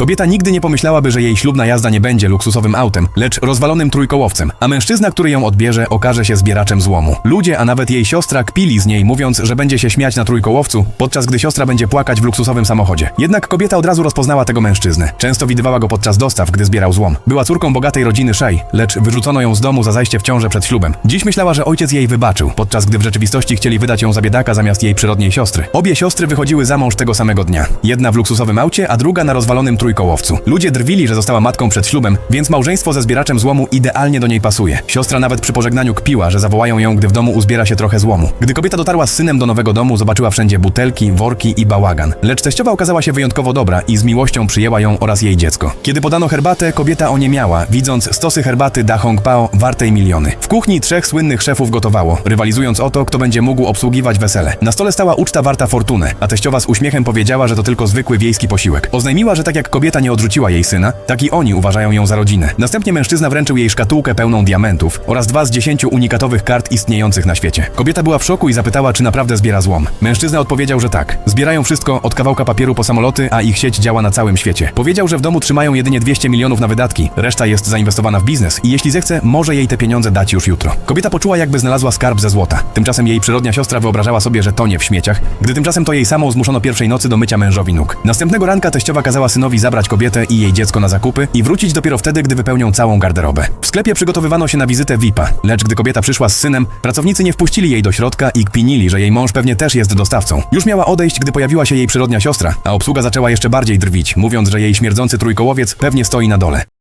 Kobieta nigdy nie pomyślałaby, że jej ślubna jazda nie będzie luksusowym autem, lecz rozwalonym trójkołowcem, a mężczyzna, który ją odbierze, okaże się zbieraczem złomu. Ludzie, a nawet jej siostra kpili z niej, mówiąc, że będzie się śmiać na trójkołowcu, podczas gdy siostra będzie płakać w luksusowym samochodzie. Jednak kobieta od razu rozpoznała tego mężczyznę. Często widywała go podczas dostaw, gdy zbierał złom. Była córką bogatej rodziny Shea, lecz wyrzucono ją z domu za zajście w ciążę przed ślubem. Dziś myślała, że ojciec jej wybaczył, podczas gdy w rzeczywistości chcieli wydać ją za biedaka zamiast jej przyrodniej siostry. Obie siostry wychodziły za mąż tego samego dnia. Jedna w luksusowym aucie, a druga na rozwalonym trójkołowcu. Ludzie drwili, że została matką przed ślubem, więc małżeństwo ze zbieraczem złomu idealnie do niej pasuje. Siostra nawet przy pożegnaniu kpiła, że zawołają ją, gdy w domu uzbiera się trochę złomu. Gdy kobieta dotarła z synem do nowego domu, zobaczyła wszędzie butelki, worki i bałagan. Lecz teściowa okazała się wyjątkowo dobra i z miłością przyjęła ją oraz jej dziecko. Kiedy podano herbatę, kobieta oniemiała, widząc stosy herbaty Da Hong Pao wartej miliony. W kuchni trzech słynnych szefów gotowało, rywalizując o to, kto będzie mógł obsługiwać wesele. Na stole stała uczta warta fortunę, a teściowa z uśmiechem powiedziała, że to tylko zwykły wiejski posiłek. Oznajmiła, że tak jak kobieta nie odrzuciła jej syna, tak i oni uważają ją za rodzinę. Następnie mężczyzna wręczył jej szkatułkę pełną diamentów oraz dwa z dziesięciu unikatowych kart istniejących na świecie. Kobieta była w szoku i zapytała, czy naprawdę zbiera złom. Mężczyzna odpowiedział, że tak. Zbierają wszystko od kawałka papieru po samoloty, a ich sieć działa na całym świecie. Powiedział, że w domu trzymają jedynie 200 milionów na wydatki, reszta jest zainwestowana w biznes i jeśli zechce, może jej te pieniądze dać już jutro. Kobieta poczuła, jakby znalazła skarb ze złota. Tymczasem jej przyrodnia siostra wyobrażała sobie, że tonie w śmieciach, gdy tymczasem to jej samą zmuszono pierwszej nocy do mycia mężowi nóg. Następnego ranka teściowa kazała synowi zabrać kobietę i jej dziecko na zakupy i wrócić dopiero wtedy, gdy wypełnią całą garderobę. W sklepie przygotowywano się na wizytę VIP-a, lecz gdy kobieta przyszła z synem, pracownicy nie wpuścili jej do środka i kpinili, że jej mąż pewnie też jest dostawcą. Już miała odejść, gdy pojawiła się jej przyrodnia siostra, a obsługa zaczęła jeszcze bardziej drwić, mówiąc, że jej śmierdzący trójkołowiec pewnie stoi na dole.